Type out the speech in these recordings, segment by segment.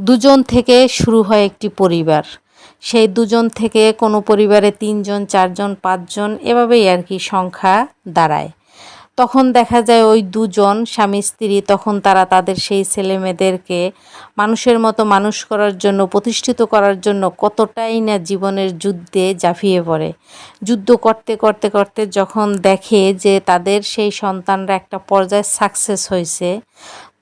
দুজন থেকে শুরু হয় একটি পরিবার। সেই দুজন থেকে কোনো পরিবারে তিনজন, চারজন, পাঁচজন, এভাবেই আর কি সংখ্যা দাঁড়ায়। তখন দেখা যায় ওই দুজন স্বামী, স্ত্রী, তখন তারা তাদের সেই ছেলে মেয়েদেরকে মানুষের মতো মানুষ করার জন্য, প্রতিষ্ঠিত করার জন্য কতটাই না জীবনের যুদ্ধে জাফিয়ে পড়ে। যুদ্ধ করতে করতে করতে যখন দেখে যে তাদের সেই সন্তানরা একটা পর্যায়ে সাকসেস হয়েছে,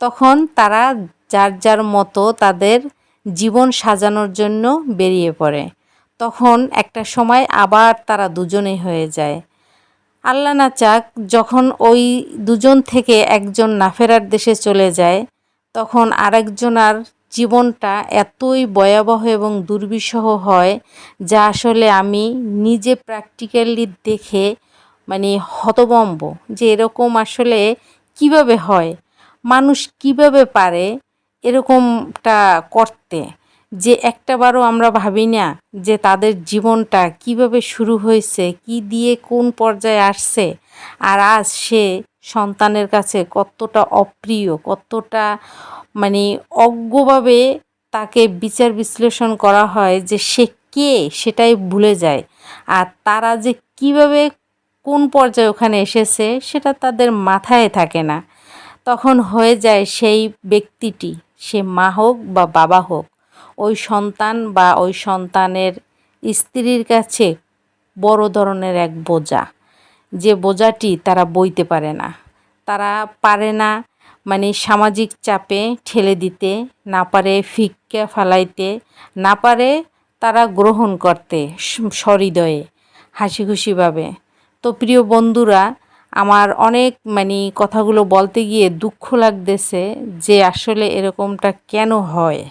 তখন তারা যার যার মতো তাদের জীবন সাজানোর জন্য বেরিয়ে পড়ে। তখন একটা সময় আবার তারা দুজনে হয়ে যায়। আল্লাহ না চাক, যখন ওই দুজন থেকে একজন নাফেরার দেশে চলে যায়, তখন আরেকজনার জীবনটা এতই ভয়াবহ এবং দুর্বিষহ হয়, যা আসলে আমি নিজে প্র্যাকটিক্যালি দেখে মানে হতবম্ব যে এরকম আসলে কীভাবে হয়, মানুষ কীভাবে পারে এরকমটা করতে, যে একটাবারও আমরা ভাবি না যে তাদের জীবনটা কীভাবে শুরু হয়েছে, কি দিয়ে কোন পর্যায়ে আসছে, আর আজ সে সন্তানের কাছে কতটা অপ্রিয়, কতটা মানে অজ্ঞভাবে তাকে বিচার বিশ্লেষণ করা হয় যে সে কে সেটাই ভুলে যায়। আর তারা যে কীভাবে কোন পর্যায়ে ওখানে এসেছে সেটা তাদের মাথায় থাকে না। তখন হয়ে যায় সেই ব্যক্তিটি। সে মা হোক বা বাবা হোক, ওই সন্তান বা ওই সন্তানের স্ত্রীর কাছে বড় ধরনের এক বোঝা। যে বোঝাটি তারা বইতে পারে না। তারা পারে না মানে সামাজিক চাপে ঠেলে দিতে, না পারে ফিক্কা ফালাইতে, না পারে তারা গ্রহণ করতে সহৃদয়ে হাসি খুশিভাবে তো প্রিয় বন্ধুরা আমার অনেক মানে কথাগুলো বলতে গিয়ে দুঃখ লাগতেছে যে আসলে এরকমটা কেন হয়।